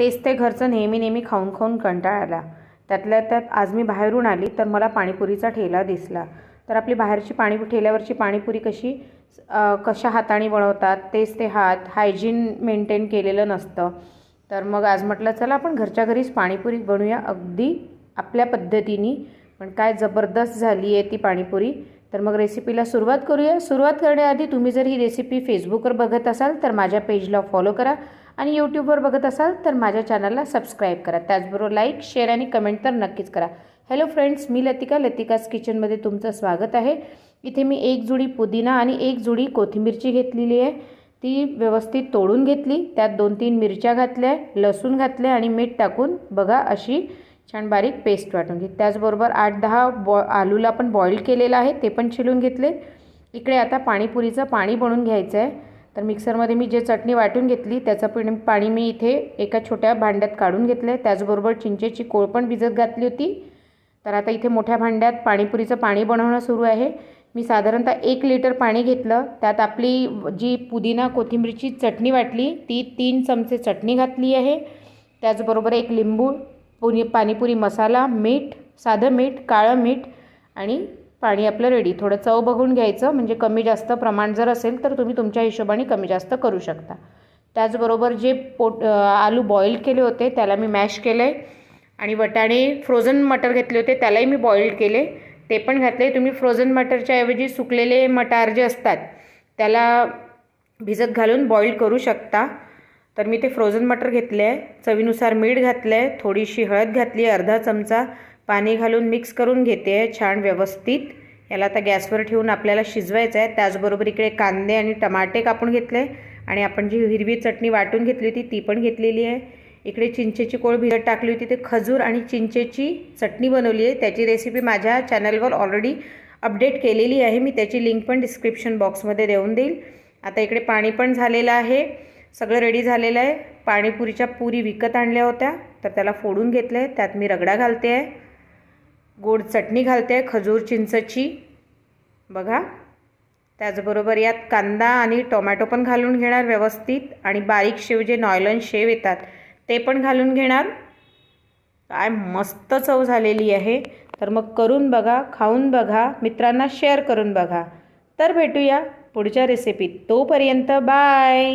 तेच ते घरचं नेहमी नेहमी खाऊन खाऊन कंटाळा आला त्यातल्या त्यात आज मी बाहेरून आली तर मला पाणीपुरीचा ठेला दिसला. तर आपली बाहेरची पाणी ठेल्यावरची पाणीपुरी कशी कशा हाताने बनवतात तेच ते हात हायजीन मेंटेन केलेलं नसतं. तर मग आज म्हटलं चला आपण घरच्या घरीच पाणीपुरी बनवूया अगदी आपल्या पद्धतीने. पण काय जबरदस्त झाली आहे ती पाणीपुरी. तर मग रेसिपीला सुरुवात करूया. सुरुवात करण्याआधी तुम्ही जर ही रेसिपी फेसबुकवर बघत असाल तर माझ्या पेजला फॉलो करा. आणि यूट्यूबवर बघत असाल तर माझ्या चॅनलला सबस्क्राईब करा. त्याचबरोबर लाईक शेअर आणि कमेंट तर नक्कीच करा. हॅलो फ्रेंड्स मी लतिका. लतिकाज किचनमध्ये तुमचं स्वागत आहे. इथे मी एक जुडी पुदिना आणि एक जुडी कोथिंबीरची घेतलेली आहे. ती व्यवस्थित तोडून घेतली. त्यात दोन तीन मिरच्या घातल्या लसूण घातले आणि मीठ टाकून बघा अशी छान बारीक पेस्ट वाटून घेतली. त्याचबरोबर आठ दहा बॉ आलूला पण बॉईल केलेलं आहे ते पण छिलून घेतले. इकडे आता पाणीपुरीचं पाणी बनवून घ्यायचं आहे तर मिक्सरमध्ये मी जे चटणी वाटून घेतली त्याचं पिणी पाणी मी इथे एका छोट्या भांड्यात काढून घेतलं आहे त्याचबरोबर चिंचेची कोळ पण भिजत घातली होती. तर आता इथे मोठ्या भांड्यात पाणीपुरीचं पाणी बनवणं सुरू आहे. मी साधारणतः एक लिटर पाणी घेतलं. त्यात आपली जी पुदिना कोथिंबीरची चटणी वाटली ती तीन चमचे चटणी घातली आहे. त्याचबरोबर एक लिंबू पुरी पाणीपुरी मसाला मीठ साधं मीठ काळं मीठ आणि पाणी आपलं रेडी थोडं चव बघून घ्यायचं. म्हणजे कमी जास्त प्रमाण जर असेल तर तुम्ही तुमच्या हिशोबाने कमी जास्त करू शकता. त्याचबरोबर जे पोट आलू बॉईल केले होते त्याला मी मॅश केलं आहे आणि वटाणे फ्रोझन मटर घेतले होते त्यालाही मी बॉईल केले. ते पण घातले. तुम्ही फ्रोझन मटरच्या ऐवजी सुकलेले मटार जे असतात त्याला भिजत घालून बॉईल करू शकता. तर मी ते फ्रोझन मटर घेतले आहे. चवीनुसार मीठ घातलं आहे थोडीशी हळद घातली आहे अर्धा चमचा. पाणी घालून मिक्स करून घेते आहे छान व्यवस्थित. याला आता गॅसवर ठेवून आपल्याला शिजवायचं आहे. त्याचबरोबर इकडे कांदे आणि टमाटे कापून घेतले. आणि आपण जी हिरवी चटणी वाटून घेतली होती ती पण घेतलेली आहे. इकडे चिंचेची कोळ भिजत टाकली होती. ते खजूर आणि चिंचेची चटणी बनवली आहे. त्याची रेसिपी माझ्या चॅनलवर ऑलरेडी अपडेट केलेली आहे. मी त्याची लिंक पण डिस्क्रिप्शन बॉक्समध्ये देऊन देईल. आता इकडे पाणी पण झालेलं आहे. सगळं रेडी झालेलं आहे. पाणीपुरीच्या पुरी विकत आणल्या होत्या. तर त्याला फोडून घेतलं आहे त्यात मी रगडा घालते आहे. गोड चटणी घालते आहे खजूर चिंचची. बघा. त्याचबरोबर यात कांदा आणि टोमॅटो पण घालून घेणार व्यवस्थित. आणि बारीक शेव जे नॉयलन शेव येतात ते पण घालून घेणार. काय मस्त चव झालेली आहे. तर मग करून बघा खाऊन बघा मित्रांना शेअर करून बघा. तर भेटूया पुढच्या रेसिपीत तोपर्यंत बाय!